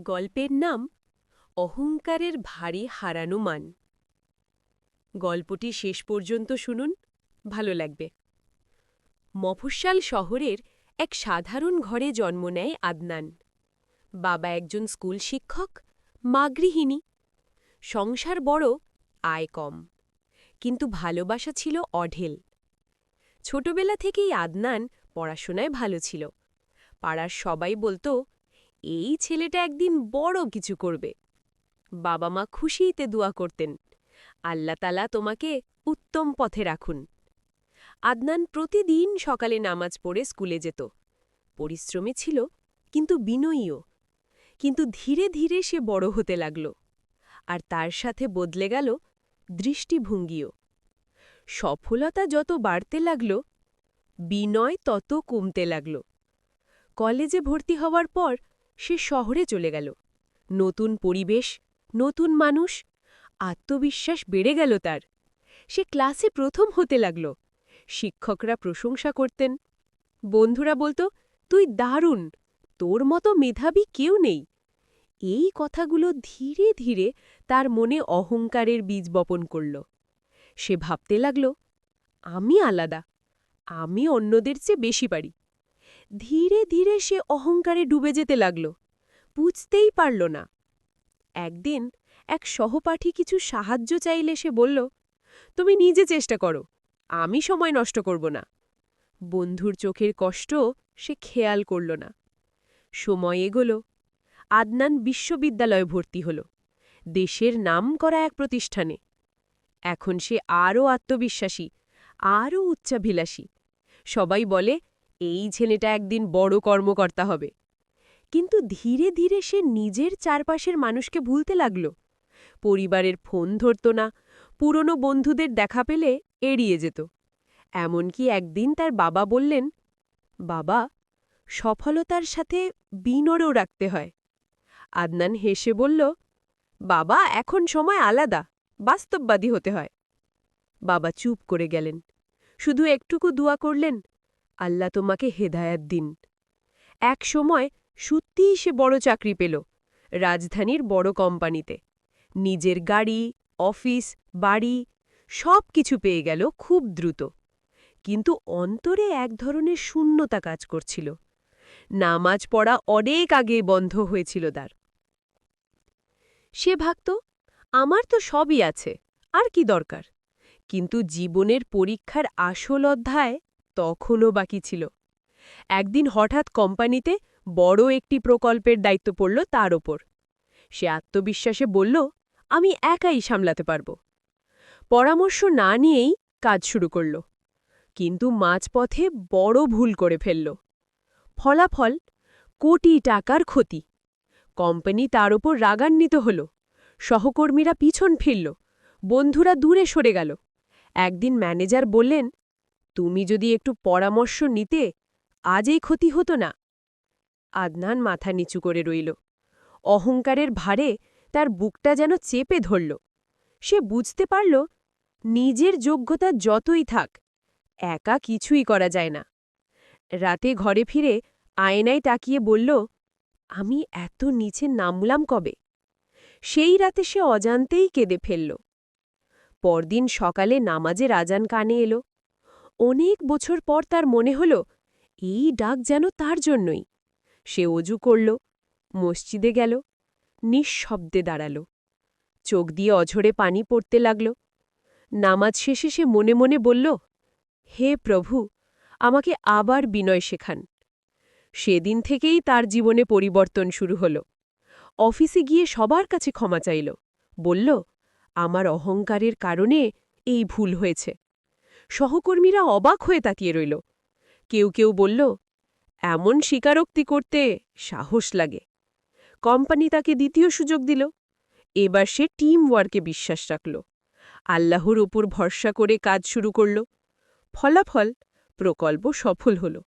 গল্পের নাম অহংকারের ভারী হারানো মান। গল্পটি শেষ পর্যন্ত শুনুন, ভালো লাগবে। মফস্সাল শহরের এক সাধারণ ঘরে জন্ম নেয় আদনান। বাবা একজন স্কুল শিক্ষক, মা গৃহিণী। সংসার বড়, আয় কম। কিন্তু ভালোবাসা ছিল অঢেল। ছোটবেলা থেকেই আদনান পড়াশোনায় ভালো ছিল। পাড়ার সবাই বলতো এই ছেলেটা একদিন বড় কিছু করবে। বাবা মা খুশিতে দোয়া করতেন, আল্লাহ তালা তোমাকে উত্তম পথে রাখুন। আদনান প্রতিদিন সকালে নামাজ পড়ে স্কুলে যেত। পরিশ্রমী ছিল, কিন্তু বিনয়ীও। কিন্তু ধীরে ধীরে সে বড় হতে লাগল, আর তার সাথে বদলে গেল দৃষ্টিভঙ্গিও। সফলতা যত বাড়তে লাগল, বিনয় তত কমতে লাগল। কলেজে ভর্তি হওয়ার পর সে শহরে চলে গেল। নতুন পরিবেশ, নতুন মানুষ, আত্মবিশ্বাস বেড়ে গেল তার। সে ক্লাসে প্রথম হতে লাগল। শিক্ষকরা প্রশংসা করতেন। বন্ধুরা বলতো, তুই দারুণ, তোর মতো মেধাবী কেউ নেই। এই কথাগুলো ধীরে ধীরে তার মনে অহংকারের বীজ বপন করল। সে ভাবতে লাগল, আমি আলাদা, আমি অন্যদের চেয়ে বেশি পারি। ধীরে ধীরে সে অহংকারে ডুবে যেতে লাগল। বুঝতেই পারল না। একদিন এক সহপাঠী কিছু সাহায্য চাইলে সে বলল, তুমি নিজে চেষ্টা করো, আমি সময় নষ্ট করব না। বন্ধুর চোখের কষ্ট সে খেয়াল করল না। সময় এগোল, আদনান বিশ্ববিদ্যালয়ে ভর্তি হল, দেশের নাম করা এক প্রতিষ্ঠানে। এখন সে আরও আত্মবিশ্বাসী, আরও উচ্চাভিলাষী। সবাই বলে এই ছেলেটা একদিন বড় কর্মকর্তা হবে। কিন্তু ধীরে ধীরে সে নিজের চারপাশের মানুষকে ভুলতে লাগল। পরিবারের ফোন ধরত না, পুরনো বন্ধুদের দেখা পেলে এড়িয়ে যেত। এমনকি একদিন তার বাবা বললেন, বাবা, সফলতার সাথে বিনরও রাখতে হয়। আদনান হেসে বলল, বাবা, এখন সময় আলাদা, বাস্তববাদী হতে হয়। বাবা চুপ করে গেলেন। শুধু একটুকু দোয়া করলেন আল্লাহ তোমাকে হেদায়াত দিন। এক সময় সত্যিই সে বড় চাকরি পেল, রাজধানীর বড় কোম্পানিতে। নিজের গাড়ি, অফিস, বাড়ি সব কিছু পেয়ে গেল খুব দ্রুত। কিন্তু অন্তরে এক ধরনের শূন্যতা কাজ করছিল। নামাজ পড়া অনেক আগে বন্ধ হয়েছিল তার। সে ভাবত, আমার তো সবই আছে, আর কি দরকার? কিন্তু জীবনের পরীক্ষার আসল অধ্যায় তখনও বাকি ছিল। একদিন হঠাৎ কোম্পানিতে বড় একটি প্রকল্পের দায়িত্ব পড়ল তার ওপর। সে আত্মবিশ্বাসে বলল, আমি একাই সামলাতে পারব। পরামর্শ না নিয়েই কাজ শুরু করল, কিন্তু মাঝপথে বড় ভুল করে ফেলল। ফলাফল কোটি টাকার ক্ষতি। কোম্পানি তার ওপর রাগান্বিত হল, সহকর্মীরা পিছন ফিরল, বন্ধুরা দূরে সরে গেল। একদিন ম্যানেজার বললেন তুমি যদি একটু পরামর্শ নিতে আজ এই ক্ষতি হতো না। আদনান মাথা নিচু করে রইল। অহংকারের ভারে তার বুকটা যেন চেপে ধরল। সে বুঝতে পারল, নিজের যোগ্যতা যতই থাক, একা কিছুই করা যায় না। রাতে ঘরে ফিরে আয়নায় তাকিয়ে বলল, আমি এত নিচে নামলাম কবে? সেই রাতে সে অজান্তেই কেঁদে ফেলল। পরদিন সকালে নামাজের আজান কানে এলো। অনেক বছর পর তার মনে হল, এই ডাক যেন তার জন্যই। সে অজু করল, মসজিদে গেল, নিঃশব্দে দাঁড়াল। চোখ দিয়ে অঝরে পানি পড়তে লাগল। নামাজ শেষে সে মনে মনে বলল, হে প্রভু, আমাকে আবার বিনয় শেখান। সেদিন থেকেই তার জীবনে পরিবর্তন শুরু হল। অফিসে গিয়ে সবার কাছে ক্ষমা চাইল। বলল, আমার অহংকারের কারণে এই ভুল হয়েছে। সহকর্মীরা অবাক হয়ে তাকিয়ে রইল। কেউ কেউ বলল, এমন স্বীকারোক্তি করতে সাহস লাগে। কোম্পানি তাকে দ্বিতীয় সুযোগ দিল। এবার সে টিম ওয়ার্কে বিশ্বাস রাখল। আল্লাহর উপর ভরসা করে কাজ শুরু করল। ফলাফল, প্রকল্প সফল হল।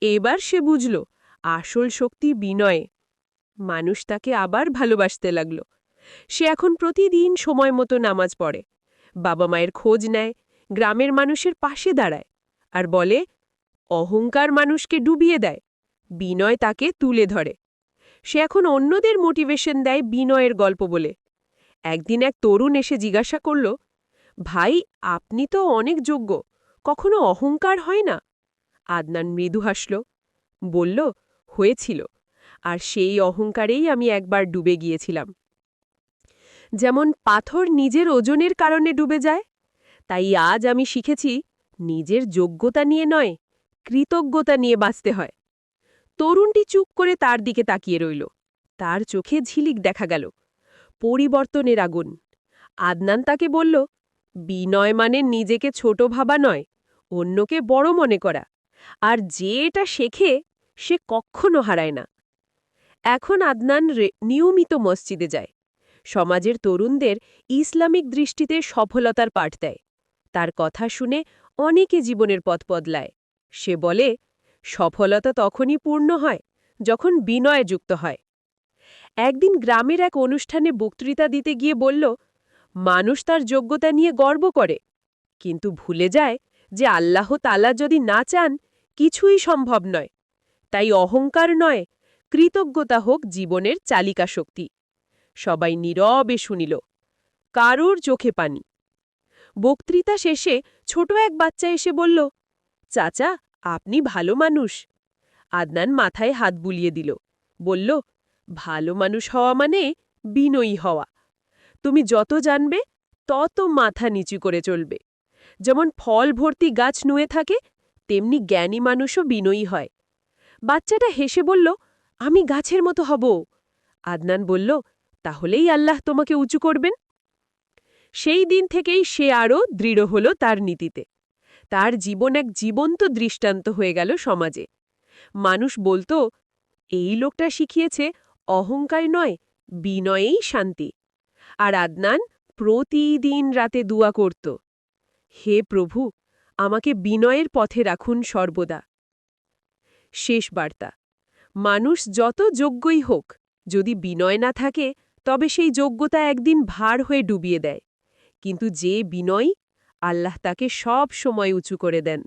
এবার সে বুঝল, আসল শক্তি বিনয়ে। মানুষ তাকে আবার ভালোবাসতে লাগল। সে এখন প্রতিদিন সময় মতো নামাজ পড়ে। বাবা মায়ের খোঁজ নেয় গ্রামের মানুষের পাশে দাঁড়ায় আর বলে, অহংকার মানুষকে ডুবিয়ে দেয়, বিনয় তাকে তুলে ধরে। সে এখন অন্যদের মোটিভেশন দেয় বিনয়ের গল্প বলে। একদিন এক তরুণ এসে জিজ্ঞাসা করল, ভাই, আপনি তো অনেক যোগ্য, কখনো অহংকার হয় না? আদনান মৃদু হাসল, বলল, হয়েছিল, আর সেই অহংকারেই আমি একবার ডুবে গিয়েছিলাম। যেমন পাথর নিজের ওজনের কারণে ডুবে যায় তাই আজ আমি শিখেছি নিজের যোগ্যতা নিয়ে নয়, কৃতজ্ঞতা নিয়ে বাঁচতে হয়। তরুণটি চুপ করে তার দিকে তাকিয়ে রইল। তার চোখে ঝিলিক দেখা গেল। পরিবর্তনের আগুন। আদনান তাকে বলল, বিনয় মানে নিজেকে ছোট ভাবা নয়, অন্যকে বড় মনে করা। আর যে এটা শেখে, সে কখনো হারায় না। এখন আদনান নিয়মিত মসজিদে যায়। সমাজের তরুণদের ইসলামিক দৃষ্টিতে সফলতার পাঠ দেয়। তার কথা শুনে অনেকে জীবনের পথ বদলায়। সে বলে, সফলতা তখনই পূর্ণ হয় যখন বিনয় যুক্ত হয়। একদিন গ্রামের এক অনুষ্ঠানে বক্তৃতা দিতে গিয়ে বলল, মানুষ তার যোগ্যতা নিয়ে গর্ব করে, কিন্তু ভুলে যায় যে আল্লাহ তালা যদি না চান, কিছুই সম্ভব নয়। তাই অহংকার নয়, কৃতজ্ঞতা হোক জীবনের চালিকা শক্তি সবাই নীরবে শুনিল, কারুর চোখে পানি? বক্তৃতা শেষে ছোট এক বাচ্চা এসে বলল, চাচা, আপনি ভালো মানুষ। আদনান মাথায় হাত বুলিয়ে দিল, বলল, ভালো মানুষ হওয়া মানে বিনয়ী হওয়া। তুমি যত জানবে, তত মাথা নিচু করে চলবে। যেমন ফল ভর্তি গাছ নুয়ে থাকে, তেমনি জ্ঞানী মানুষও বিনয়ী হয়। বাচ্চাটা হেসে বলল, আমি গাছের মতো হব। আদনান বলল, তাহলেই আল্লাহ তোমাকে উঁচু করবেন। সেই দিন থেকেই সে আরও দৃঢ় হল তার নীতিতে। তার জীবন এক জীবন্ত দৃষ্টান্ত হয়ে গেল সমাজে। মানুষ বলতো, এই লোকটা শিখিয়েছে অহংকার নয়, বিনয়েই শান্তি। আর আদনান প্রতিদিন রাতে দুয়া করত, হে প্রভু, আমাকে বিনয়ের পথে রাখুন সর্বদা। শেষ বার্তা, মানুষ যত যোগ্যই হোক, যদি বিনয় না থাকে, তবে সেই যোগ্যতা একদিন ভার হয়ে ডুবিয়ে দেয়। কিন্তু যে বিনয় আল্লাহ তাকে সব সময় উঁচু করে দেন।